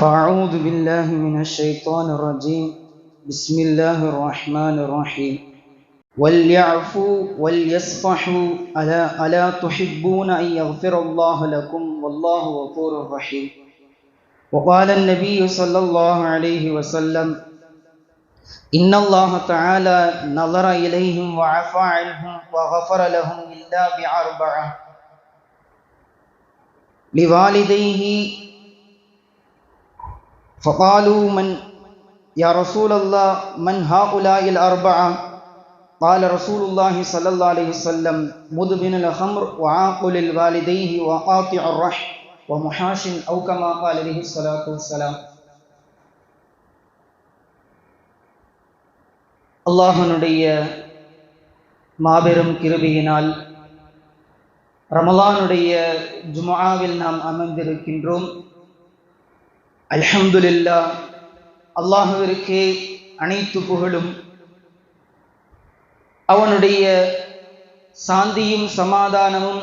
فأعوذ بالله من الشيطان الرجيم. بسم الله الرحمن الرحيم. وليعفوا وليصفحوا. ألا, ألا تحبون أن يغفر الله لكم؟ والله غفور رحيم. وقال النبي صلى الله عليه وسلم إن الله تعالى نظر إليهم وعفى عنهم وغفر لهم إلا بأربعة. لوالديه فقالوا من يا رسول الله من هؤلاء الأربعة قال رسول الله صلى الله عليه وسلم مدمن الخمر وعاقل الوالديه وقاطع الرحم ومحاش أو كما قال عليه الصلاة والسلام அல்லாஹனுடைய மாபெரும் கிருபியினால் ரமலானுடைய ஜுமாவில் நாம் அமர்ந்திருக்கின்றோம் அல்ஹம்துல்லா அல்லாஹுவிற்கே அனைத்து புகழும். அவனுடைய சாந்தியும் சமாதானமும்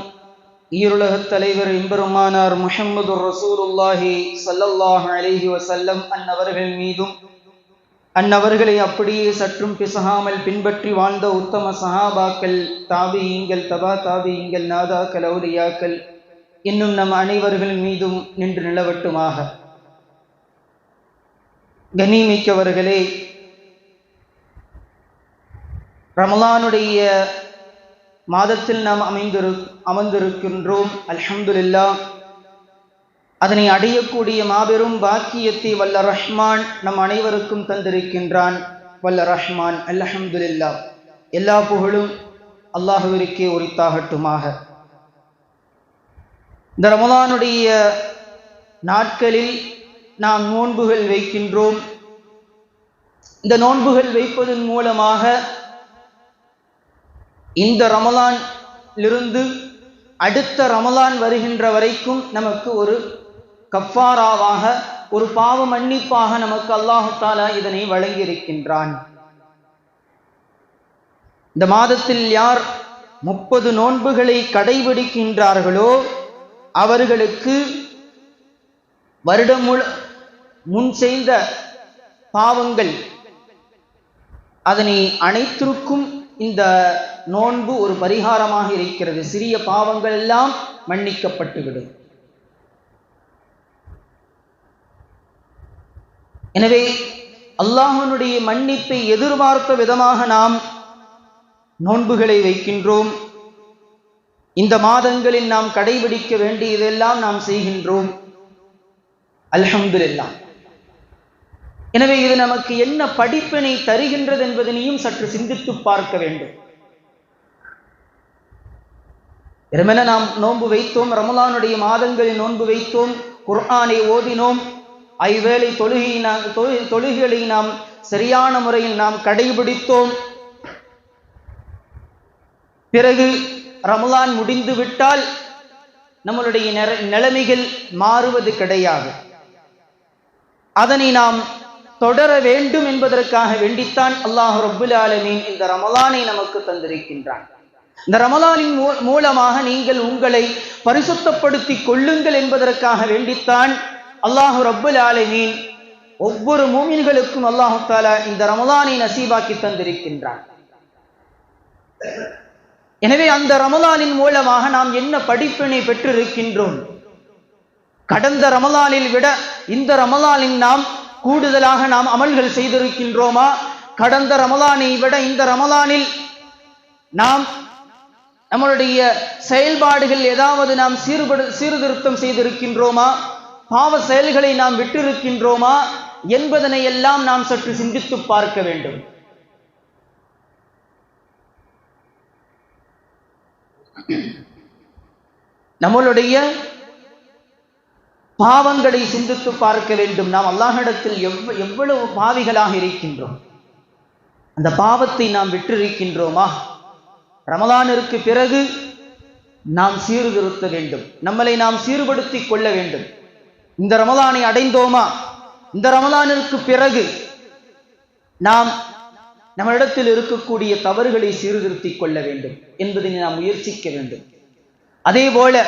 ஈருலகத் தலைவர் எம்பெருமானார் முஹம்மது ரசூலுல்லாஹி சல்லல்லாஹ் அலிஹி வசல்லம் அன்னவர்கள் மீதும் அன்னவர்களை அப்படியே சற்றும் பிசகாமல் பின்பற்றி வாழ்ந்த உத்தம சஹாபாக்கள் தாபியங்கள் தபா தாபியங்கள் நாதாக்கள் அவுலியாக்கள் இன்னும் நம் அனைவர்கள் மீதும் நின்று நிலவட்டுமாக. கனிமிக்கவர்களே ரமலானுடைய மாதத்தில் நாம் அமைந்திரு அமர்ந்திருக்கின்றோம் அல்ஹம்துல்லா அதனை அடையக்கூடிய மாபெரும் பாக்கியத்தை வல்ல ரஹ்மான் நம் அனைவருக்கும் தந்திருக்கின்றான். வல்ல ரஹ்மான் அல்ஹம்துல்லா எல்லா புகழும் அல்லாஹுவிற்கே உரித்தாகட்டுமாக. இந்த ரமலானுடைய நாட்களில் நாம் நோன்புகள் வைக்கின்றோம். இந்த நோன்புகள் வைப்பதன் மூலமாக இந்த ரமலானிலிருந்து அடுத்த ரமலான் வருகின்ற வரைக்கும் நமக்கு ஒரு கஃபாராவாக ஒரு பாவ மன்னிப்பாக நமக்கு அல்லாஹு தாலா இதனை வழங்கியிருக்கின்றான். இந்த மாதத்தில் யார் முப்பது நோன்புகளை கடைபிடிக்கின்றார்களோ அவர்களுக்கு வருடம் முன் செய்த பாவங்கள். அதனை அனைத்திற்கும் இந்த நோன்பு ஒரு பரிகாரமாக இருக்கிறது. சிறிய பாவங்கள் எல்லாம் மன்னிக்கப்பட்டுவிடும். எனவே அல்லாஹனுடைய மன்னிப்பை எதிர்பார்த்த விதமாக நாம் நோன்புகளை வைக்கின்றோம். இந்த மாதங்களில் நாம் கடைபிடிக்க வேண்டியதெல்லாம் நாம் செய்கின்றோம். அல்ஹம்துலில்லா எனவே இது நமக்கு என்ன படிப்பினை தருகின்றது என்பதனையும் சற்று சிந்தித்து பார்க்க வேண்டும். இரமென நாம் நோன்பு வைத்தோம் ரமலானுடைய மாதங்களில் நோன்பு வைத்தோம் குர்ஆனை ஓதினோம் ஐவேளை தொழுகை நாம் தொழுகைகளை நாம் சரியான முறையில் நாம் கடைபிடித்தோம். பிறகு ரமலான் முடிந்து விட்டால் நம்மளுடைய நிலைமைகள் மாறுவது கிடையாது. அதனை நாம் தொடர வேண்டும் என்பதற்காக வேண்டித்தான் அல்லாஹ் ரபுல் ஆலமீன் இந்த ரமலானை நமக்கு தந்திருக்கின்றான். இந்த ரமலானின் மூலமாக நீங்கள் உங்களை பரிசுத்தப்படுத்தி கொள்ளுங்கள் என்பதற்காக வேண்டித்தான் அல்லாஹு ரபுல் ஆலமீன் ஒவ்வொரு மூமின்களுக்கும் அல்லாஹு தாலா இந்த ரமலானை நசீபாக்கி தந்திருக்கின்றான். எனவே அந்த ரமலானின் மூலமாக நாம் என்ன படிப்பினை பெற்றிருக்கின்றோம்? கடந்த ரமலானில் விட இந்த ரமலானில் நாம் கூடுதலாக நாம் அமல்கள் செய்திருக்கின்றோமா? கடந்த ரமலானை விட இந்த ரமலானில் நாம் நம்மளுடைய செயல்பாடுகள் ஏதாவது நாம் சீர்படு சீர்திருத்தம் செய்திருக்கின்றோமா? பாவ செயல்களை நாம் விட்டிருக்கின்றோமா? என்பதனை எல்லாம் நாம் சற்று சிந்தித்து பார்க்க வேண்டும். நம்மளுடைய பாவங்களை சிந்தித்து பார்க்க வேண்டும். நாம் அல்லாஹிடத்தில் எவ் எவ்வளவு பாவிகளாக இருக்கின்றோம்? அந்த பாவத்தை நாம் விற்றிருக்கின்றோமா ரமலானிற்கு பிறகு நாம் சீர்திருத்த வேண்டும். நம்மளை நாம் சீர்படுத்திக் கொள்ள வேண்டும். இந்த ரமலானை அடைந்தோமா? இந்த ரமலானிற்கு பிறகு நாம் நம்மளிடத்தில் இருக்கக்கூடிய தவறுகளை சீர்திருத்திக் கொள்ள வேண்டும் என்பதை நாம் முயற்சிக்க வேண்டும். அதே போல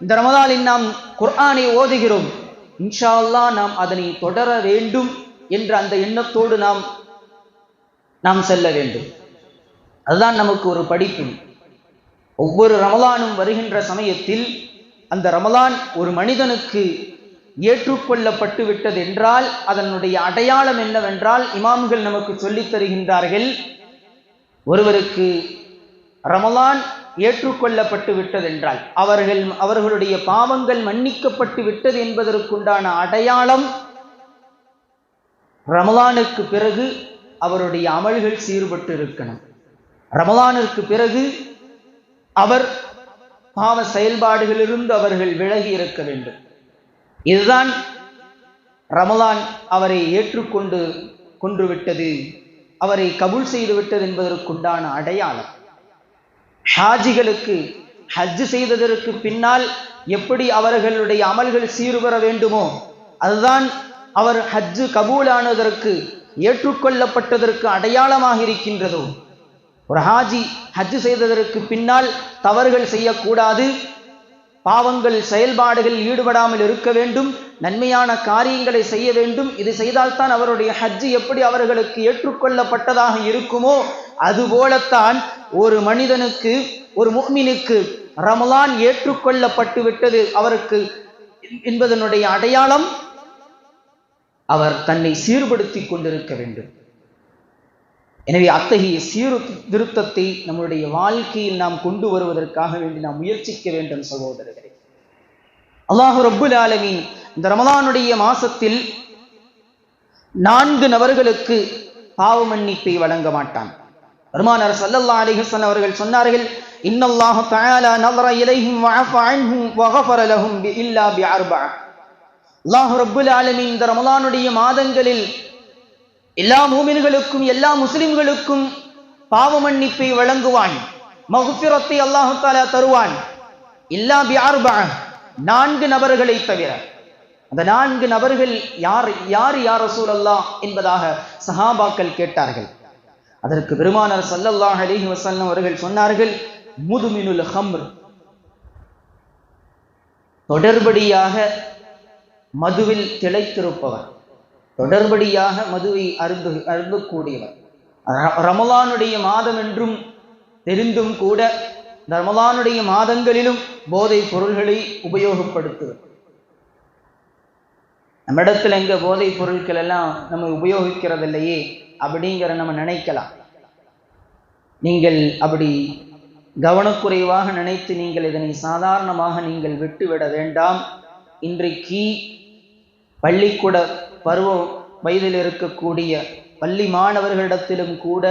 இந்த ரமதானில் நாம் குர்ஆனை ஓதுகிறோம். இன்ஷா அல்லாஹ் நாம் அதனை தொடர வேண்டும் என்ற அந்த எண்ணத்தோடு நாம் நாம் செல்ல வேண்டும். அதுதான் நமக்கு ஒரு படிப்பு. ஒவ்வொரு ரமலானும் வருகின்ற சமயத்தில் அந்த ரமலான் ஒரு மனிதனுக்கு ஏற்றுக்கொள்ளப்பட்டு விட்டது என்றால் அதனுடைய அடையாளம் என்னவென்றால் இமாம்கள் நமக்கு சொல்லித் தருகின்றார்கள் ஒருவருக்கு ரமலான் ஏற்றுக்கொள்ளப்பட்டு விட்டதென்றால் அவர்கள் அவர்களுடைய பாவங்கள் மன்னிக்கப்பட்டு விட்டது என்பதற்குண்டான அடையாளம் ரமலானுக்கு பிறகு அவருடைய அமல்கள் சீர்பட்டு இருக்கணும் ரமலானுக்கு பிறகு அவர் பாவ செயல்பாடுகளிலிருந்து அவர்கள் விலகி இருக்க வேண்டும். இதுதான் ரமலான் அவரை ஏற்றுக்கொண்டு கொன்றுவிட்டது அவரை கபூல் செய்துவிட்டது என்பதற்குண்டான அடையாளம். ஹாஜிகளுக்கு ஹஜ் செய்ததற்கு பின்னால் எப்படி அவர்களுடைய அமல்கள் சீர்வர வேண்டுமோ அதுதான் அவர் ஹஜ்ஜு கபூலானதற்கு ஏற்றுக்கொள்ளப்பட்டதற்கு அடையாளமாக இருக்கின்றதோ. ஒரு ஹாஜி ஹஜ் செய்ததற்கு பின்னால் தவறுகள் செய்யக்கூடாது பாவங்கள் செயல்பாடுகள் ஈடுபடாமல் இருக்க வேண்டும் நன்மையான காரியங்களை செய்ய வேண்டும். இது செய்தால்தான் அவருடைய ஹஜ்ஜு எப்படி அவர்களுக்கு ஏற்றுக்கொள்ளப்பட்டதாக இருக்குமோ அதுபோலத்தான் ஒரு மனிதனுக்கு ஒரு முக்மினுக்கு ரமலான் ஏற்றுக்கொள்ளப்பட்டு விட்டது அவருக்கு என்பதனுடைய அடையாளம் அவர் தன்னை சீர்படுத்தி கொண்டிருக்க வேண்டும். எனவே அத்தகைய சீரு திருத்தத்தை நம்முடைய வாழ்க்கையில் நாம் கொண்டு வருவதற்காக வேண்டி நாம் முயற்சிக்க வேண்டும் சகோதரர்களே. அல்லாஹு ரப்புல் ஆலமீன் இந்த ரமலானுடைய மாசத்தில் நான்கு நபர்களுக்கு பாவ மன்னிப்பை வழங்க மாட்டான். பெருமானார் சல்லல்லா அலைஹி வஸல்லம் அவர்கள் சொன்னார்கள் இன்னல்லாஹு தஆலா நظر இலைஹிம் வஅஃப அன்ஹும் வகஃபர லஹும் இல்லா பிஅர்பஅ அல்லாஹ் ரப்புல் ஆலமீன் இந்த ரமலானுடைய மாதங்களில் எல்லா மூமின்களுக்கும் எல்லா முஸ்லிம்களுக்கும் பாவ மன்னிப்பை வழங்குவான் மகுஃபிரத்தை அல்லாஹு தாலா தருவான் இல்லா பிஆர்பஅ நான்கு நபர்களை தவிர. அந்த நான்கு நபர்கள் யார் யார் யார் ரசூல் அல்லாஹ் என்பதாக சஹாபாக்கள் கேட்டார்கள். அதற்கு பெருமானார் சல்லல்லாஹ் அலிஹி வசல்லம் அவர்கள் சொன்னார்கள் முதுமினுல் ஹம்ர். தொடர்படியாக மதுவில் திளைத்திருப்பவர். தொடர்படியாக மதுவை அருந்து அருந்தக்கூடியவர் ரமலானுடைய மாதம் என்றும் தெரிந்தும் கூட ரமலானுடைய மாதங்களிலும் போதைப் பொருள்களை உபயோகப்படுத்துவர். நம்மிடத்தில் எங்க போதைப் பொருட்கள் எல்லாம் நம்ம உபயோகிக்கிறதில்லையே. அப்படிங்கிற நம்ம நினைக்கலாம். நீங்கள் அப்படி கவனக்குறைவாக நினைத்து நீங்கள் இதனை சாதாரணமாக நீங்கள் விட்டுவிட வேண்டாம். இன்றைக்கு பள்ளிக்கூட பருவ வயதில் இருக்கக்கூடிய பள்ளி மாணவர்களிடத்திலும் கூட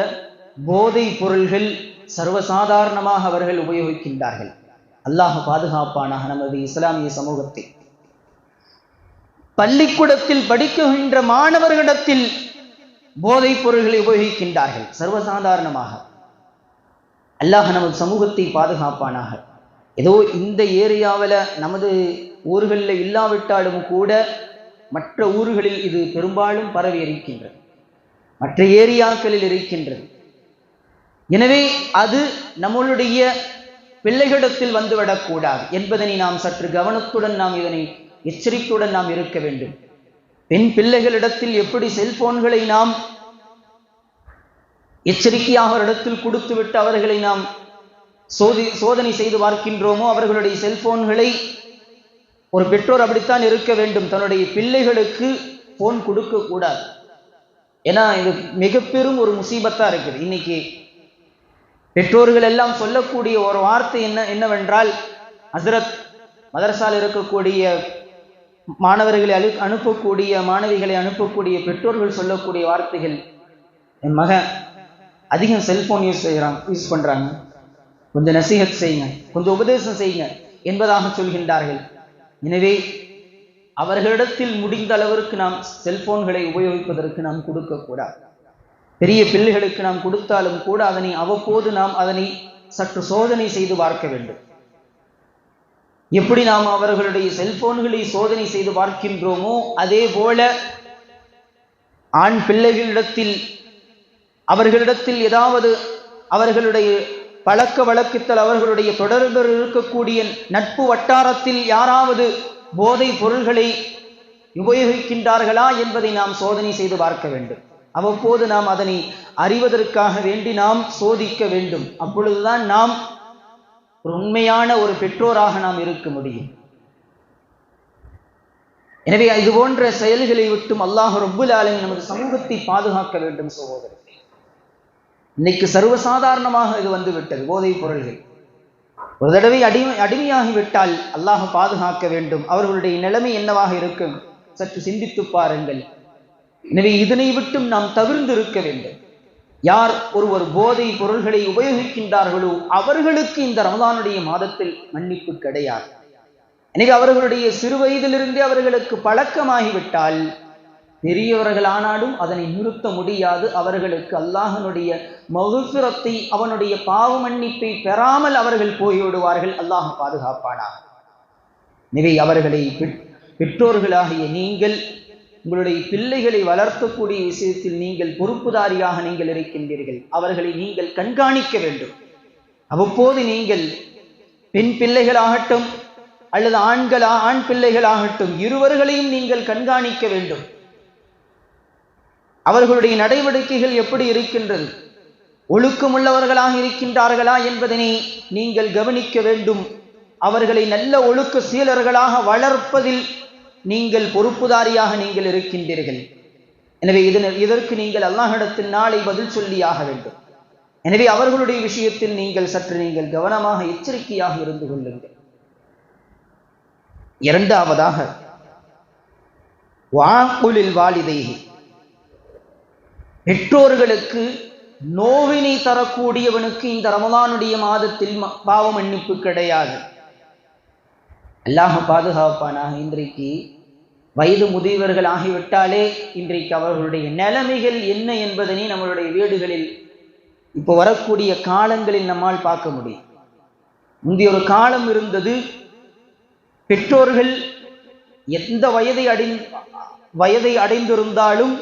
போதைப் பொருள்கள் சர்வசாதாரணமாக அவர்கள் உபயோகிக்கின்றார்கள். அல்லாஹ் பாதுகாப்பானாக நமது இஸ்லாமிய சமூகத்தை. பள்ளிக்கூடத்தில் படிக்குகின்ற மாணவர்களிடத்தில் போதைப் பொருள்களை உபயோகிக்கின்றார்கள். சர்வசாதாரணமாக. அல்லாஹ் நமது சமூகத்தை பாதுகாப்பானாக. ஏதோ இந்த ஏரியாவில் நமது ஊர்களில் இல்லாவிட்டாலும் கூட மற்ற ஊர்களில் இது பெரும்பாலும் பரவி இருக்கின்றது. மற்ற ஏரியாக்களில் இருக்கின்றது. எனவே அது நம்மளுடைய பிள்ளைகளிடத்தில் வந்துவிடக்கூடாது என்பதனை நாம் சற்று கவனத்துடன் நாம் இதனை எச்சரிக்கையுடன் நாம் இருக்க வேண்டும். பெண் பிள்ளைகளிடத்தில் எப்படி செல்போன்களை நாம் எச்சரிக்கையாக இடத்தில் கொடுத்துவிட்டு அவர்களை நாம் சோதி சோதனை செய்து பார்க்கின்றோமோ அவர்களுடைய செல்போன்களை ஒரு பெற்றோர் அப்படித்தான் இருக்க வேண்டும். தன்னுடைய பிள்ளைகளுக்கு போன் கொடுக்க கூடாது. ஏன்னா இது மிக பெரும் ஒரு முசீபத்தா இருக்குது. இன்னைக்கு பெற்றோர்கள் எல்லாம் சொல்லக்கூடிய ஒரு வார்த்தை என்ன என்னவென்றால் ஹசரத் மதரசால் இருக்கக்கூடிய மாணவர்களை அனு அனுப்பக்கூடிய மாணவிகளை அனுப்பக்கூடிய பெற்றோர்கள் சொல்லக்கூடிய வார்த்தைகள். என் மகன் அதிகம் செல்போன் யூஸ் செய்கிறான் யூஸ் பண்ணுறாங்க கொஞ்சம் நசீகத் செய்யுங்க. கொஞ்சம் உபதேசம் செய்யுங்க என்பதாக சொல்கின்றார்கள். எனவே அவர்களிடத்தில் முடிந்த அளவிற்கு நாம் செல்போன்களை உபயோகிப்பதற்கு நாம் கொடுக்கக்கூடாது பெரிய பிள்ளைகளுக்கு நாம் கொடுத்தாலும் கூட அதனை அவ்வப்போது நாம் அதனை சற்று சோதனை செய்து பார்க்க வேண்டும். எப்படி நாம் அவர்களுடைய செல்போன்களை சோதனை செய்து பார்க்கின்றோமோ அதே போல ஆண் பிள்ளைகளிடத்தில் அவர்களிடத்தில் ஏதாவது அவர்களுடைய பழக்க வழக்கத்தில் அவர்களுடைய தொடர்பில் இருக்கக்கூடிய நட்பு வட்டாரத்தில் யாராவது போதை பொருள்களை உபயோகிக்கின்றார்களா என்பதை நாம் சோதனை செய்து பார்க்க வேண்டும். அவ்வப்போது நாம் அதனை அறிவதற்காக வேண்டி நாம் சோதிக்க வேண்டும். அப்பொழுதுதான் நாம் ஒரு உண்மையான ஒரு பெற்றோராக நாம் இருக்க முடியும். எனவே இது போன்ற செயல்களை விட்டும் அல்லாஹ் ரப்புல் நமது சமூகத்தை பாதுகாக்க வேண்டும் சகோதரர். இன்னைக்கு சர்வசாதாரணமாக இது வந்து விட்டது போதைப் பொருள்கள். ஒரு தடவை அடிமை அடிமையாகி விட்டால் அல்லாஹ் பாதுகாக்க வேண்டும். அவர்களுடைய நிலைமை என்னவாக இருக்கும்? சற்று சிந்தித்து பாருங்கள். எனவே இதனை விட்டும் நாம் தவிர்ந்து இருக்க வேண்டும். யார் ஒருவர் போதை பொருள்களை உபயோகிக்கின்றார்களோ அவர்களுக்கு இந்த ரமதானுடைய மாதத்தில் மன்னிப்பு கிடையாது. எனவே அவர்களுடைய சிறு வயதிலிருந்தே அவர்களுக்கு பழக்கமாகிவிட்டால் பெரியவர்கள் ஆனாலும் அதனை நிறுத்த முடியாது. அவர்களுக்கு அல்லாஹனுடைய மகுசுரத்தை அவனுடைய பாவ மன்னிப்பை பெறாமல் அவர்கள் போய்விடுவார்கள். அல்லாஹ் பாதுகாப்பானார் எனவே அவர்களை பெற்றோர்களாகிய நீங்கள் உங்களுடைய பிள்ளைகளை வளர்த்தக்கூடிய விஷயத்தில் நீங்கள் பொறுப்புதாரியாக நீங்கள் இருக்கின்றீர்கள். அவர்களை நீங்கள் கண்காணிக்க வேண்டும். அவ்வப்போது நீங்கள் பெண் பிள்ளைகளாகட்டும் அல்லது ஆண்களா ஆண் பிள்ளைகளாகட்டும் இருவர்களையும் நீங்கள் கண்காணிக்க வேண்டும். அவர்களுடைய நடவடிக்கைகள் எப்படி இருக்கின்றது? ஒழுக்கமுள்ளவர்களாக இருக்கின்றார்களா என்பதனை நீங்கள் கவனிக்க வேண்டும். அவர்களை நல்ல ஒழுக்க சீலர்களாக வளர்ப்பதில் நீங்கள் பொறுப்புதாரியாக நீங்கள் இருக்கின்றீர்கள். எனவே இதன இதற்கு நீங்கள் அல்லாஹிடத்தில் நாளை பதில் சொல்லியாக வேண்டும். எனவே அவர்களுடைய விஷயத்தில் நீங்கள் சற்று நீங்கள் கவனமாக எச்சரிக்கையாக இருந்து கொள்ளுங்கள். இரண்டாவதாக வாக்குலில் வாலிதை பெற்றோர்களுக்கு நோவினை தரக்கூடியவனுக்கு இந்த ரமதானுடைய மாதத்தில் பாவ மன்னிப்பு கிடையாது. அல்லாஹ் பாதுகாப்பானாக இன்றைக்கு வயது முதியவர்கள் ஆகிவிட்டாலே இன்றைக்கு அவர்களுடைய நிலைமைகள் என்ன என்பதனை நம்மளுடைய வீடுகளில் இப்போ வரக்கூடிய காலங்களில் நம்மால் பார்க்க முடியும். முந்தைய ஒரு காலம் இருந்தது பெற்றோர்கள் எந்த வயதை அடை வயதை அடைந்திருந்தாலும்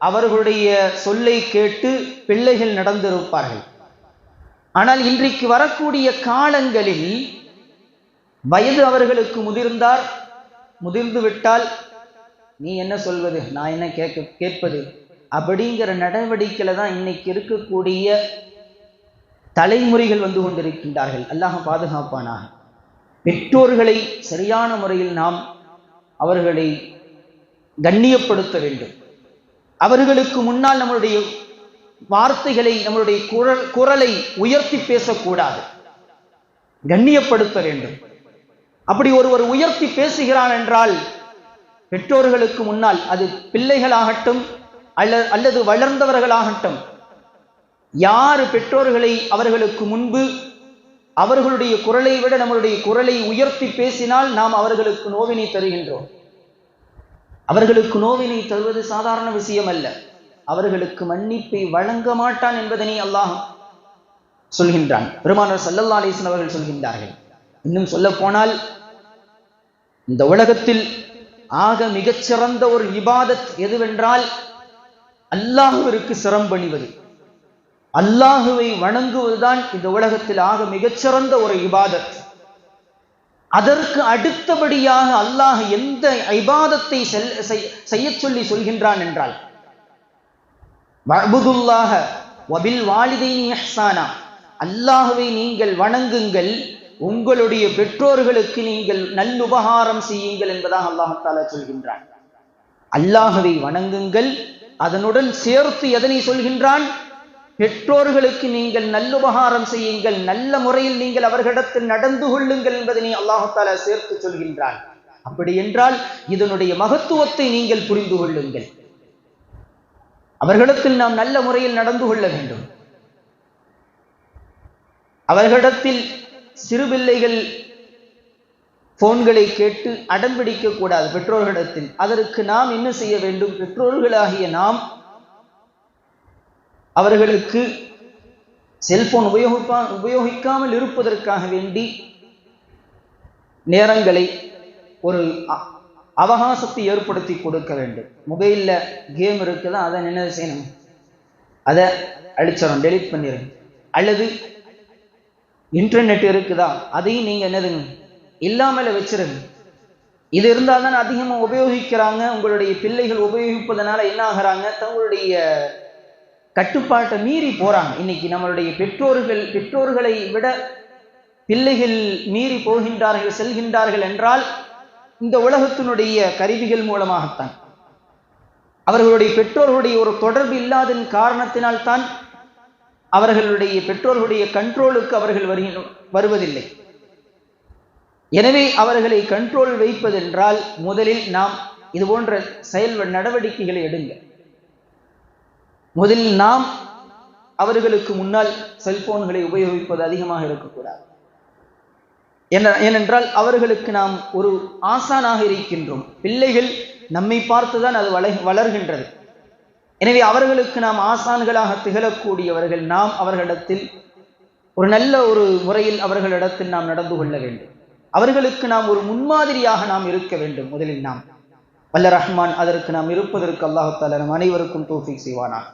அவர்களுடைய சொல்லை கேட்டு பிள்ளைகள் நடந்திருப்பார்கள். ஆனால் இன்றைக்கு வரக்கூடிய காலங்களில் வயது அவர்களுக்கு முதிர்ந்தார் முதிர்ந்து விட்டால் நீ என்ன சொல்வது? நான் என்ன கேட்க கேட்பது? அப்படிங்கிற நடவடிக்கையில் தான் இன்னைக்கு இருக்கக்கூடிய தலைமுறைகள் வந்து கொண்டிருக்கின்றார்கள். அல்லாஹ் பாதுகாப்பானாக. பெற்றோர்களை சரியான முறையில் நாம் அவர்களை கண்ணியப்படுத்த வேண்டும். அவர்களுக்கு முன்னால் நம்மளுடைய வார்த்தைகளை நம்மளுடைய குரல் குரலை உயர்த்தி பேசக்கூடாது. கண்ணியப்படுத்த வேண்டும். அப்படி ஒருவர் உயர்த்தி பேசுகிறான் என்றால் பெற்றோர்களுக்கு முன்னால் அது பிள்ளைகளாகட்டும் அல்ல அல்லது வளர்ந்தவர்களாகட்டும் யார் பெற்றோர்களை அவர்களுக்கு முன்பு அவர்களுடைய குரலை விட நம்மளுடைய குரலை உயர்த்தி பேசினால் நாம் அவர்களுக்கு நோவினை தருகின்றோம். அவர்களுக்கு நோவினை தருவது சாதாரண விஷயம் அல்ல அவர்களுக்கு மன்னிப்பை வழங்க மாட்டான் என்பதனை அல்லாஹ் சொல்கின்றான். பெருமானர் சல்லல்லா அலிஸ்லாம் அவர்கள் சொல்கின்றார்கள். இன்னும் சொல்ல போனால் இந்த உலகத்தில் ஆக மிகச்சிறந்த ஒரு இபாதத் எதுவென்றால் அல்லாஹுவிற்கு சிரம் பணிவது. அல்லாஹுவை வணங்குவதுதான் இந்த உலகத்தில் ஆக மிகச்சிறந்த ஒரு இபாதத். அதற்கு அடுத்தபடியாக அல்லாஹ் எந்த ஐபாதத்தை செய்ய சொல்லி சொல்கின்றான் என்றால் வபுதுல்லாக வபில் வாலிதை அல்லாஹுவை நீங்கள் வணங்குங்கள் உங்களுடைய பெற்றோர்களுக்கு நீங்கள் நல்லுபகாரம் செய்யுங்கள் என்பதாக அல்லாஹால சொல்கின்றான். அல்லாஹுவை வணங்குங்கள் அதனுடன் சேர்த்து எதனை சொல்கின்றான்? பெற்றோர்களுக்கு நீங்கள் நல்லுபகாரம் செய்யுங்கள் நல்ல முறையில் நீங்கள் அவர்களிடத்தில் நடந்து கொள்ளுங்கள் என்பதனை அல்லாஹால சேர்த்து சொல்கின்றான். அப்படி என்றால் இதனுடைய மகத்துவத்தை நீங்கள் புரிந்து கொள்ளுங்கள். அவர்களிடத்தில் நாம் நல்ல முறையில் நடந்து கொள்ள வேண்டும். அவர்களிடத்தில் சிறுபிள்ளைகள் போன்களை கேட்டு அடம்பிடிக்க கூடாது பெற்றோர்களிடத்தில். அதற்கு நாம் என்ன செய்ய வேண்டும்? பெற்றோர்களாகிய நாம் அவர்களுக்கு செல்போன் உபயோகிப்பா உபயோகிக்காமல் இருப்பதற்காக வேண்டி நேரங்களை ஒரு அவகாசத்தை ஏற்படுத்தி கொடுக்க வேண்டும். மொபைலில் கேம் இருக்குதா? அதை என்ன செய்யணும். அதை அழிச்சிடும் டெலிட் பண்ணிடுங்க அல்லது இன்டர்நெட் இருக்குதா? அதையும் நீங்கள் என்னதுங்க? இல்லாமல் வச்சிருங்க. இது இருந்தால் தான் அதிகமாக உபயோகிக்கிறாங்க. உங்களுடைய பிள்ளைகள் உபயோகிப்பதனால என்ன ஆகிறாங்க? தங்களுடைய கட்டுப்பாட்டை மீறி போறாங்க. இன்னைக்கு நம்மளுடைய பெற்றோர்கள் பெற்றோர்களை விட பிள்ளைகள் மீறி போகின்றார்கள் செல்கின்றார்கள் என்றால் இந்த உலகத்தினுடைய கருவிகள் மூலமாகத்தான். அவர்களுடைய பெற்றோர்களுடைய ஒரு தொடர்பு இல்லாதன் காரணத்தினால் தான் அவர்களுடைய பெற்றோர்களுடைய கண்ட்ரோலுக்கு அவர்கள் வருகின்ற வருவதில்லை. எனவே அவர்களை கண்ட்ரோல் வைப்பதென்றால் முதலில் நாம் இது போன்ற செயல் நடவடிக்கைகளை எடுங்க. முதலில் நாம் அவர்களுக்கு முன்னால் செல்போன்களை உபயோகிப்பது அதிகமாக இருக்கக்கூடாது. ஏனென்றால் அவர்களுக்கு நாம் ஒரு ஆசானாக இருக்கின்றோம். பிள்ளைகள் நம்மை பார்த்துதான் அது வள வளர்கின்றது. எனவே அவர்களுக்கு நாம் ஆசான்களாக திகழக்கூடியவர்கள் நாம் அவர்களிடத்தில் ஒரு நல்ல ஒரு முறையில் அவர்களிடத்தில் நாம் நடந்து கொள்ள வேண்டும். அவர்களுக்கு நாம் ஒரு முன்மாதிரியாக நாம் இருக்க வேண்டும் முதலில் நாம். வல்ல ரஹ்மான் அதற்கு நாம் இருப்பதற்கு அல்லாஹால நம் அனைவருக்கும் தோஃபிக் செய்வானாக.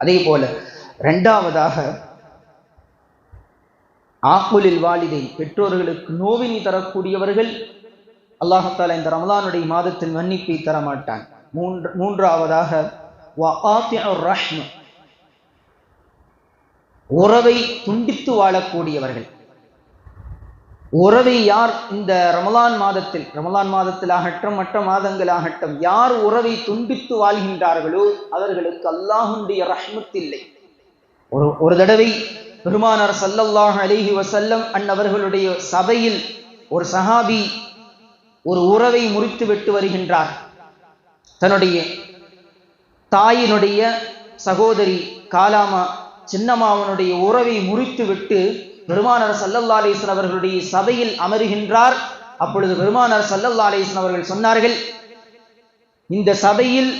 அதே போல ரெண்டாவதாக ஆக்குலில் வாலிதை பெற்றோர்களுக்கு நோவினி தரக்கூடியவர்கள் அல்லாஹால இந்த ரமலானுடைய மாதத்தில் மன்னிப்பை தரமாட்டான். மூன்று மூன்றாவதாக உறவை துண்டித்து வாழக்கூடியவர்கள். உறவை யார் இந்த ரமலான் மாதத்தில் ரமலான் மாதத்தில் ஆகட்டும் மற்ற மாதங்கள் ஆகட்டும் யார் உறவை துண்டித்து வாழ்கின்றார்களோ அவர்களுக்கு அல்லாஹுடைய ரஹ்மத்தில்லை ஒரு ஒரு தடவை பெருமானார் சல்லல்லாஹ் அலிஹி வசல்லம் அன்னவர்களுடைய சபையில் ஒரு சஹாபி ஒரு உறவை முறித்து விட்டு வருகின்றார். தன்னுடைய தாயினுடைய சகோதரி காலாமா சின்னம்மாவனுடைய உறவை முறித்துவிட்டு பெருமானர் பெருமானார் சல்லல்லா அலிஸ்வன் அவர்களுடைய சபையில் அமருகின்றார். அப்பொழுது பெருமானார் சல்லல்லா அலிஸ்வன் அவர்கள் சொன்னார்கள் இந்த சபையில்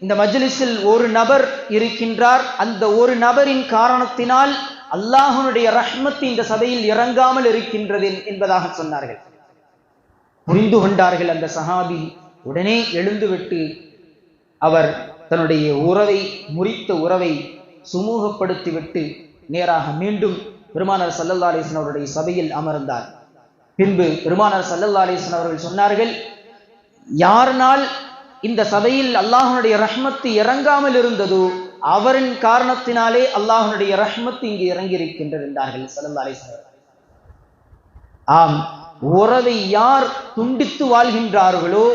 இந்த மஜ்லிஸில் ஒரு நபர் இருக்கின்றார். அந்த ஒரு நபரின் காரணத்தினால் அல்லாஹனுடைய ரஹ்மத் இந்த சபையில் இறங்காமல் இருக்கின்றது என்பதாக சொன்னார்கள். புரிந்து கொண்டார்கள் அந்த சஹாபி. உடனே எழுந்துவிட்டு அவர் தன்னுடைய உறவை முறித்த உறவை சுமூகப்படுத்திவிட்டு நேராக மீண்டும் பெருமானார் சல்லல்லா அலிஸ்வன் அவருடைய சபையில் அமர்ந்தார். பின்பு பெருமானார் சல்லல்லா அலிஸ்வன் அவர்கள் சொன்னார்கள் யாருனால் இந்த சபையில் அல்லாஹனுடைய ரஹ்மத்து இறங்காமல் இருந்ததோ அவரின் காரணத்தினாலே அல்லாஹனுடைய ரஹ்மத்து இங்கு இறங்கியிருக்கின்றிருந்தார்கள் சல்லல்லா அலிஸ்வன் ஆம் உறவை யார் துண்டித்து வாழ்கின்றார்களோ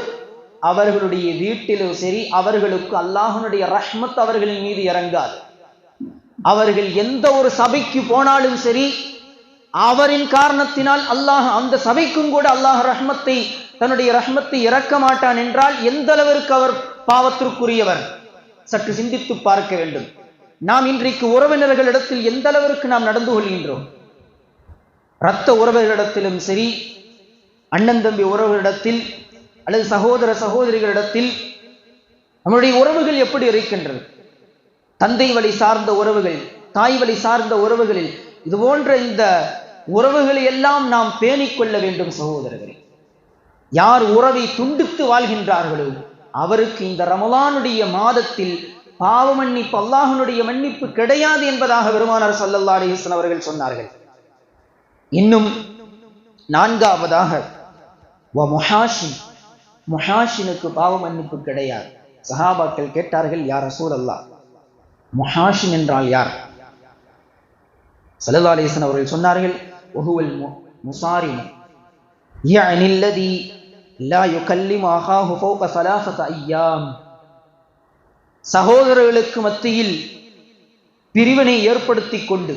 அவர்களுடைய வீட்டிலும் சரி அவர்களுக்கு அல்லாஹனுடைய ரஹ்மத் அவர்களின் மீது இறங்காது. அவர்கள் எந்த ஒரு சபைக்கு போனாலும் சரி அவரின் காரணத்தினால் அல்லாஹ் அந்த சபைக்கும் கூட அல்லாஹ் ரஹ்மத்தை தன்னுடைய ரஹ்மத்தை இறக்க மாட்டான் என்றால் எந்த அளவிற்கு அவர் பாவத்திற்குரியவர்? சற்று சிந்தித்து பார்க்க வேண்டும். நாம் இன்றைக்கு உறவினர்களிடத்தில் எந்த அளவிற்கு நாம் நடந்து கொள்கின்றோம்? இரத்த உறவுகளிடத்திலும் சரி அண்ணன் தம்பி உறவுகளிடத்தில் அல்லது சகோதர சகோதரிகளிடத்தில் நம்முடைய உறவுகள் எப்படி இருக்கின்றது? தந்தை வழி சார்ந்த உறவுகள் தாய் வழி சார்ந்த உறவுகளில் இது போன்ற இந்த உறவுகளை எல்லாம் நாம் பேணிக்கொள்ள வேண்டும் சகோதரர்களே. யார் உறவை துண்டித்து வாழ்கின்றார்களோ அவருக்கு இந்த ரமலானுடைய மாதத்தில் பாவ மன்னிப்பு அல்லாஹனுடைய மன்னிப்பு கிடையாது என்பதாக பெருமானார் சல்லல்லா அலிஹன் அவர்கள் சொன்னார்கள். இன்னும் நான்காவதாக முஹாஷின் முஹாஷினுக்கு பாவ மன்னிப்பு கிடையாது. சஹாபாக்கள் கேட்டார்கள் யார் ரசூல் அல்லா முஹாஷின் என்றால் யார்? சலதாலேசன் அவர்கள் சொன்னார்கள் ஒஹுவல் முசாரின் யனில்லதி லா யுகல்லிம் ஆஹாஹு ஃபௌக சலாசத ஐயாம். சகோதரர்களுக்கு மத்தியில் பிரிவினை ஏற்படுத்தி கொண்டு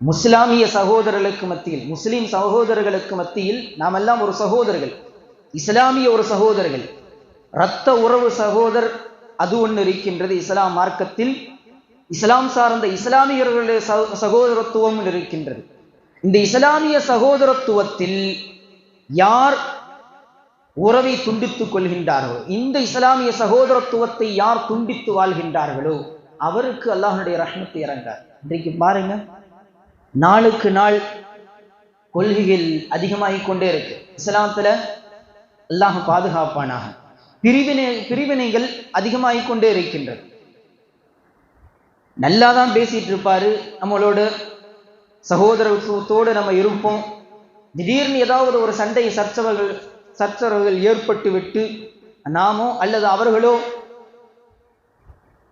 முஸ்லாமிய சகோதரர்களுக்கு மத்தியில் முஸ்லீம் சகோதரர்களுக்கு மத்தியில் நாம் எல்லாம் ஒரு சகோதரர்கள். இஸ்லாமிய ஒரு சகோதரர்கள். இரத்த உறவு சகோதர் அது ஒன்று இருக்கின்றது இஸ்லாம் மார்க்கத்தில். இஸ்லாம் சார்ந்த இஸ்லாமியர்களுடைய சகோதரத்துவம் இருக்கின்றது. இந்த இஸ்லாமிய சகோதரத்துவத்தில் யார் உறவை துண்டித்துக் கொள்கின்றார்களோ இந்த இஸ்லாமிய சகோதரத்துவத்தை யார் துண்டித்து வாழ்கின்றார்களோ அவருக்கு அல்லாஹனுடைய ரஹ்மத்தை இறங்கார். இன்றைக்கு பாருங்க நாளுக்கு நாள் கொள்கைகள் அதிகமாகிக் கொண்டே இருக்கு. இஸ்லாத்துல அல்லாஹ் பாதுகாப்பானாக. பிரிவினை பிரிவினைகள் அதிகமாகிக் கொண்டே இருக்கின்றது. நல்லா தான் பேசிட்டு இருப்பாரு நம்மளோட சகோதரத்துவத்தோடு நம்ம இருப்போம். திடீர்னு ஏதாவது ஒரு சண்டை சர்ச்சவர்கள் சர்ச்சவர்கள் ஏற்பட்டு விட்டு நாமோ அல்லது அவர்களோ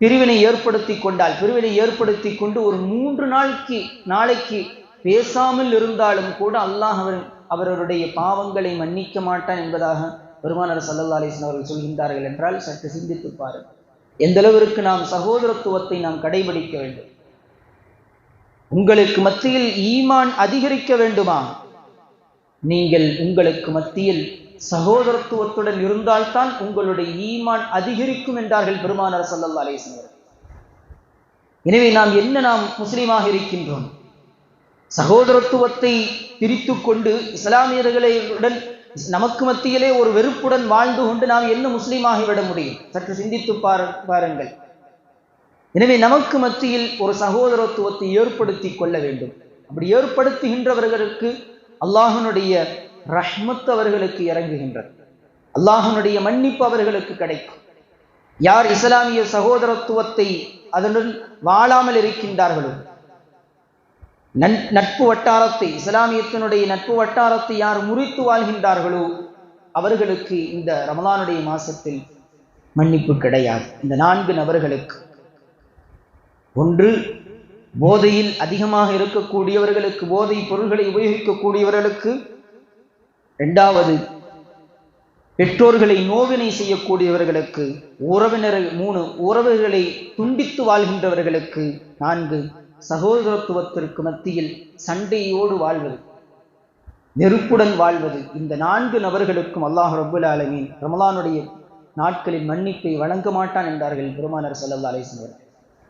பிரிவினை ஏற்படுத்தி கொண்டால் பிரிவினை ஏற்படுத்தி கொண்டு ஒரு மூன்று நாளைக்கு நாளைக்கு பேசாமல் இருந்தாலும் கூட அல்லாஹ் அவர் அவர்களுடைய பாவங்களை மன்னிக்க மாட்டான் என்பதாக பெருமானர் சல்லல்லா அலிஸ்லாம் அவர்கள் சொல்கின்றார்கள் என்றால் சற்று சிந்தித்து பாருங்கள். எந்த அளவிற்கு நாம் சகோதரத்துவத்தை நாம் கடைபிடிக்க வேண்டும்? உங்களுக்கு மத்தியில் ஈமான் அதிகரிக்க வேண்டுமா? நீங்கள் உங்களுக்கு மத்தியில் சகோதரத்துவத்துடன் இருந்தால்தான் உங்களுடைய ஈமான் அதிகரிக்கும் என்றார்கள் பெருமானார் சல்லல்லா அலிஸ்லாம் எனவே நாம் என்ன நாம் முஸ்லீமாக இருக்கின்றோம்? சகோதரத்துவத்தை பிரித்து கொண்டு இஸ்லாமியர்களுடன் நமக்கு மத்தியிலே ஒரு வெறுப்புடன் வாழ்ந்து கொண்டு நாம் என்ன முஸ்லீமாகிவிட முடியும்? சற்று சிந்தித்து பாருங்கள். எனவே நமக்கு மத்தியில் ஒரு சகோதரத்துவத்தை ஏற்படுத்தி கொள்ள வேண்டும். அப்படி ஏற்படுத்துகின்றவர்களுக்கு அல்லாஹனுடைய ரஹ்மத் அவர்களுக்கு இறங்குகின்றது. அல்லாஹனுடைய மன்னிப்பு அவர்களுக்கு கிடைக்கும். யார் இஸ்லாமிய சகோதரத்துவத்தை அதனுடன் வாழாமல் இருக்கின்றார்களோ நட்பு வட்டாரத்தை இஸ்லாமியத்தினுடைய நட்பு வட்டாரத்தை யார் முறித்து வாழ்கின்றார்களோ அவர்களுக்கு இந்த ரமலானுடைய மாசத்தில் மன்னிப்பு கிடையாது. இந்த நான்கு நபர்களுக்கு. ஒன்று போதையில் அதிகமாக இருக்கக்கூடியவர்களுக்கு போதை பொருள்களை உபயோகிக்கக்கூடியவர்களுக்கு. இரண்டாவது பெற்றோர்களை நோவினை செய்யக்கூடியவர்களுக்கு. உறவினர் மூணு உறவுகளை துண்டித்து வாழ்கின்றவர்களுக்கு. நான்கு சகோதரத்துவத்திற்கு மத்தியில் சண்டையோடு வாழ்வது நெருப்புடன் வாழ்வது இந்த நான்கு நபர்களுக்கும் அல்லாஹ் ரபுல் ஆலமீன் ரமலானுடைய நாட்களில் மன்னிப்பை வழங்க மாட்டான் என்றார்கள் பெருமானர் சல்லா அலிஸ்வர்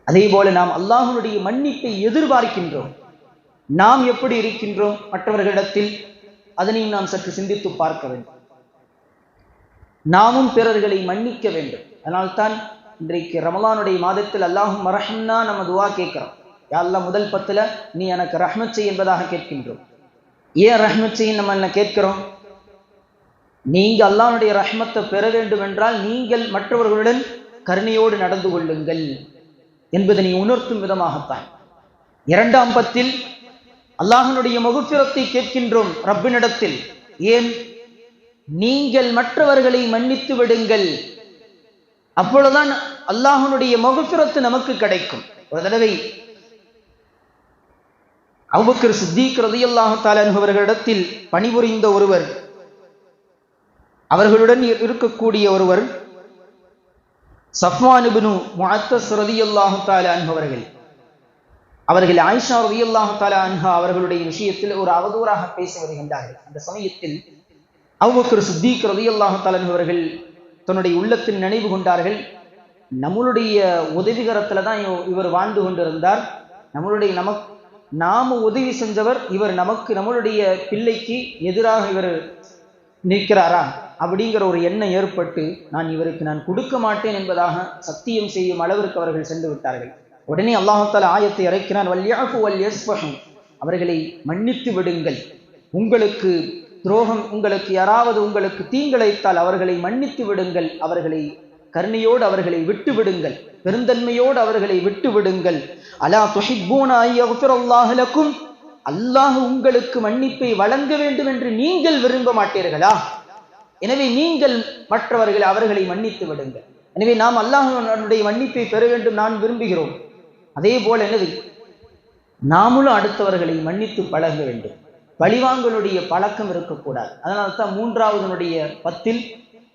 அதே போல நாம் அல்லாஹனுடைய மன்னிப்பை எதிர்பார்க்கின்றோம். நாம் எப்படி இருக்கின்றோம்? மற்றவர்களிடத்தில் அதனையும் நாம் சற்று சிந்தித்து பார்க்க வேண்டும். நாமும் பிறர்களை மன்னிக்க வேண்டும். அதனால்தான் இன்றைக்கு ரமலானுடைய மாதத்தில் அல்லாஹும் மரஹம்னா நம்ம துவா கேட்கிறோம். யாரெல்லாம் முதல் பத்துல நீ எனக்கு ரஹ்மத் செய் என்பதாக கேட்கின்றோம். ஏன் ரஹ்மத் செய் நம்ம என்ன கேட்கிறோம்? நீங்கள் அல்லாஹனுடைய ரஹ்மத்தை பெற வேண்டும் என்றால் நீங்கள் மற்றவர்களுடன் கருணையோடு நடந்து கொள்ளுங்கள் என்பதை நீ உணர்த்தும் விதமாகத்தான். இரண்டாம் பத்தில் அல்லாஹனுடைய மகுப்பிரத்தை கேட்கின்றோம் ரப்பினிடத்தில். ஏன்? நீங்கள் மற்றவர்களை மன்னித்து விடுங்கள். அப்பொழுதுதான் அல்லாஹனுடைய மகுப்பிரத்து நமக்கு கிடைக்கும். ஒரு தடவை அவுபக்கர் சித்திக் ரதியல்லாஹு தாலன் அவர்களிடத்தில் பணிபுரிந்த ஒருவர் அவர்களுடன் இருக்கக்கூடிய ஒருவர் சஃப்வானுபினு முஅத்தஸ் ரதியல்லாஹு அவர்கள். அவர்கள் ஆயிஷா ரதியல்லாஹு தாலா அன்ஹா அவர்களுடைய விஷயத்தில் ஒரு அவதூறாக பேசி வருகின்றார்கள். அந்த சமயத்தில் அவுபக்கர் சித்திக் ரதியல்லாஹு தாலன் அவர்கள் தன்னுடைய உள்ளத்தில் நினைவு கொண்டார்கள் நம்மளுடைய உதவிகரத்துல தான் இவர் வாழ்ந்து கொண்டிருந்தார் நம்மளுடைய நமக்கு நாம உதவி செஞ்சவர் இவர் நமக்கு நம்மளுடைய பிள்ளைக்கு எதிராக இவர் நிற்கிறாரா? அப்படிங்கிற ஒரு எண்ணம் ஏற்பட்டு நான் இவருக்கு நான் கொடுக்க மாட்டேன் என்பதாக சத்தியம் செய்யும் அளவிற்கு அவர்கள் சென்று விட்டார்கள். உடனே அல்லாஹால ஆயத்தை இறக்கிறான் வல்யாஃபு வல் யஸ்பஹும் அவர்களை மன்னித்து விடுங்கள். உங்களுக்கு துரோகம் உங்களுக்கு யாராவது உங்களுக்கு தீங்கிழைத்தால் அவர்களை மன்னித்து விடுங்கள். அவர்களை கருணையோடு அவர்களை விட்டு விடுங்கள் பெருந்தன்மையோடு அவர்களை விட்டு விடுங்கள் அலா துஹிப்பூனாகும் அல்லாஹ் உங்களுக்கு மன்னிப்பை வழங்க வேண்டும் என்று நீங்கள் விரும்ப மாட்டீர்களா? எனவே நீங்கள் மற்றவர்கள் அவர்களை மன்னித்து விடுங்கள். எனவே நாம் அல்லாஹனுடைய மன்னிப்பை பெற வேண்டும் நான் விரும்புகிறோம். அதே போல எனது நாமளும் அடுத்தவர்களை மன்னித்து பழக வேண்டும். பழிவாங்களுடைய பழக்கம் இருக்கக்கூடாது. அதனால தான் மூன்றாவதனுடைய பத்தில்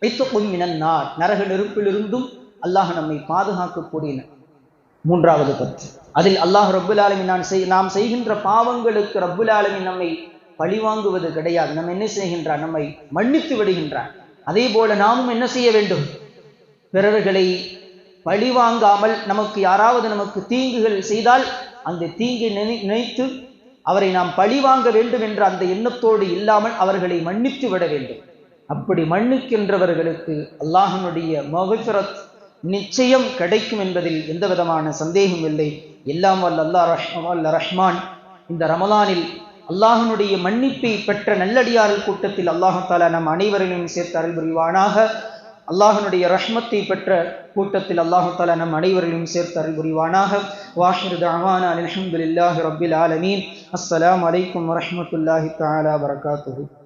வைத்துக்கும் மினன்னார். நரக நெருப்பிலிருந்தும் அல்லாஹ் நம்மை பாதுகாக்கக்கூடிய மூன்றாவது பற்று அதில் அல்லாஹ் ரப்புல் நான் செய் நாம் செய்கின்ற பாவங்களுக்கு ரப்புல் ஆலமின் நம்மை பழிவாங்குவது கிடையாது. நம்ம என்ன செய்கின்றார்? நம்மை மன்னித்து விடுகின்றார். அதே போல நாமும் என்ன செய்ய வேண்டும்? பிறர்களை பழிவாங்காமல் நமக்கு யாராவது நமக்கு தீங்குகள் செய்தால் அந்த தீங்கை நினை நினைத்து அவரை நாம் பழிவாங்க வேண்டும் என்ற அந்த எண்ணத்தோடு இல்லாமல் அவர்களை மன்னித்து விட வேண்டும். அப்படி மன்னிக்கின்றவர்களுக்கு அல்லாஹனுடைய மகசுரத் நிச்சயம் கிடைக்கும் என்பதில் எந்த விதமான சந்தேகம் இல்லை. எல்லாம் வல்ல அல்லா ரஹ்மான் ரஹ்மான். இந்த ரமலானில் அல்லாஹனுடைய மன்னிப்பை பெற்ற நல்லடியார்கள் கூட்டத்தில் அல்லாஹாலா நம் அனைவரையும் சேர்த்து அருள் புரிவானாக. அல்லாஹனுடைய ரஹ்மத்தை பெற்ற கூட்டத்தில் அல்லாஹாலா நம் அனைவரையும் சேர்த்து அருள் புரிவானாக. வாஷிர் தாவானா அலமதுல்லாஹி ரபில் ஆலமீன். அஸ்லாம் அலைக்கும் வரமத்துல்லாஹி தாலா வரகாத்து